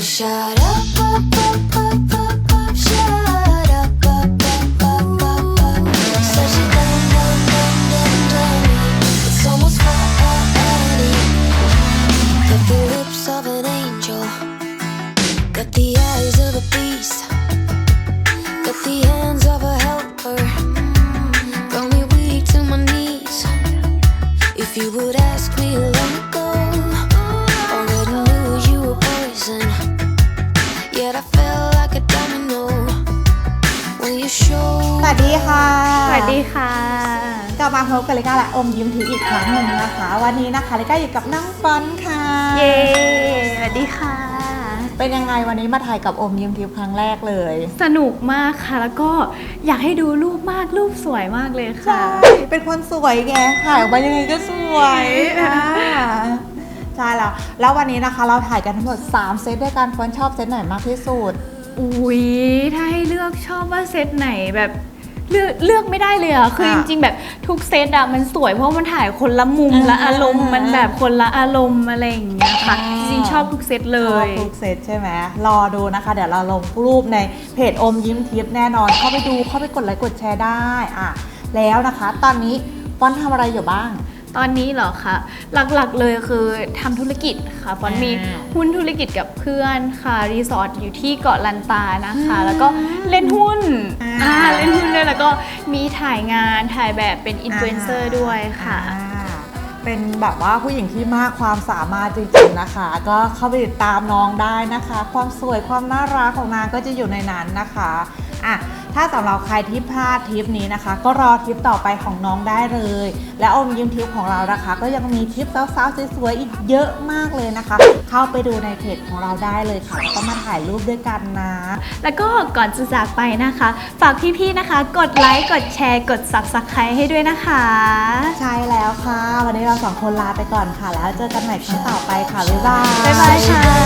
Shut up, up, up, up, up, up, shut up, up, up, up, up, up. It's almost. Got the lips of an angel, got the eyes of a beast, got the hands of a helper. Got me weak to my knees. If you would ส showed. วัสดีค่ะ สวัสดีค่ะ กลับมาพบกับลิก้าและอมยิ้มทีอีกครั้งหนึ่งนะคะ วันนี้นะคะลิก้าอยู่กับน้องฟอนค่ะ เย้สวัสดีค่ะ เป็นยังไงวันนี้มาถ่ายกับอมยิ้มทิพย์ครั้งแรกเลย สนุกมากค่ะ แล้วก็อยากให้ดูรูปมากรูปสวยมากเลยค่ะ เป็นคนสวยไงถ่ายออกมายังไงก็สวยอ่าใช่แล้ว แล้ววันนี้นะคะเราถ่ายกันทั้งหมด 3 เซตด้วยกันฟอนชอบเซตไหนมากที่สุด อุ๊ยถ้าให้เลือกชอบว่าเซตไหนแบบเลือกเลือกไม่ได้เลยอะคือจอะริงๆแบบทุกเซตอะมันสวยเพราะมันถ่ายคนละมุมอ่าและอารมณ์อ่ามัมันแบบคนละอารมณ์อะไรอย่างเงี้ยค่ะอ่าจริงๆชอบทุกเซตเลชอบย ทุกเซตใช่ไหมรอดูนะคะ เดี๋ยวเราลงรูปในเพจอมยิ้มทิพย์แน่นอน เข้าไปดูเข้าไปกดไลค์กดแชร์ได้อะแล้วนะคะ ตอนนี้ฟอนทำอะไรอยู่บ้าง ตอนนี้เหรอคะหลักๆเลยคือทำธุรกิจค่ะฟอนอ่ามีมีหุ้นธุรกิจกับเพื่อนค่ะรีสอร์ทอยู่ที่เกาะลันตานะคะ แล้วก็เล่นหุ้นอ่าอ่าเล่นหุ้นด้วยแล้วก็มีถ่ายงานถ่ายแบบเป็นอินฟลูเอนเซอร์ด้วยค่ะอ่าเป็นแบบว่าผู้หญิงที่มากความสามารถจริงๆนะคะ ก็เข้าไปติดตามน้องได้นะคะ ความสวยความน่ารักของนางก็จะอยู่ในนั้นนะคะ อะถ้าสำหรับใครที่พลาดทริปนี้นะคะ ก็รอทริปต่อไปของน้องได้เลย และอมยิ้มทริปของเรานะคะ ก็ยังมีทริปสาวๆสวยๆอีกเยอะมากเลยนะคะ เข้าไปดูในเพจของเราได้เลยค่ะแล้วก็มาถ่ายรูปด้วยกันนะ แล้วก็ก่อนจะจากไปนะคะ ฝากพี่ๆนะคะ กดไลค์กดแชร์ กด subscribe ให้ด้วยนะคะ ใช่แล้วค่ะ วันนี้เราสองคนลาไปก่อนค่ะ แล้วเจอกันใหม่ครั้งต่อไปค่ะบ๊ายบายบ๊ายบายค่ะ